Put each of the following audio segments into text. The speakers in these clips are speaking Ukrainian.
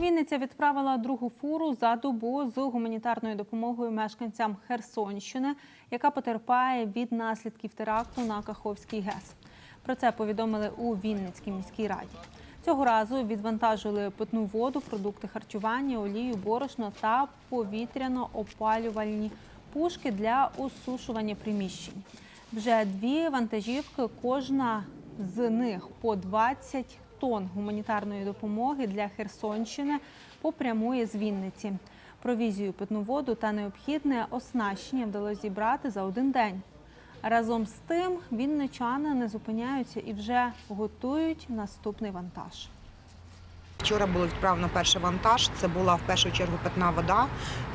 Вінниця відправила другу фуру за добу з гуманітарною допомогою мешканцям Херсонщини, яка потерпає від наслідків теракту на Каховський ГЕС. Про це повідомили у Вінницькій міській раді. Цього разу відвантажили питну воду, продукти харчування, олію, борошно та повітряно-опалювальні пушки для осушування приміщень. Вже дві вантажівки, кожна з них по 20 тонн гуманітарної допомоги для Херсонщини попрямує з Вінниці. Провізію, питну воду та необхідне оснащення вдалося зібрати за один день. Разом з тим вінничани не зупиняються і вже готують наступний вантаж. Вчора було відправлено перший вантаж. Це була в першу чергу питна вода,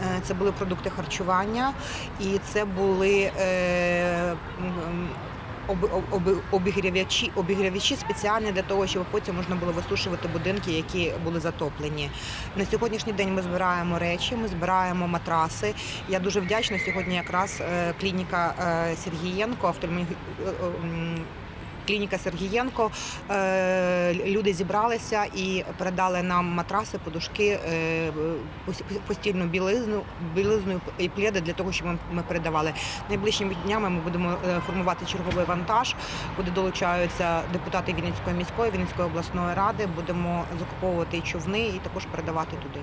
е, це були продукти харчування і це були е, обігрівачі, обігрівачі спеціальні для того, щоб потім можна було висушувати будинки, які були затоплені. На сьогоднішній день ми збираємо речі, ми збираємо матраси. Я дуже вдячна сьогодні. Якраз е, клініка е, Сергієнко, Клініка Сергієнко. Е, Люди зібралися і передали нам матраси, подушки, е, постільну білизну, білизну і пледи для того, щоб ми- передавали. Найближчими днями ми будемо е, формувати черговий вантаж, куди долучаються депутати Вінницької міської, Вінницької обласної ради. Будемо закуповувати човни і також передавати туди.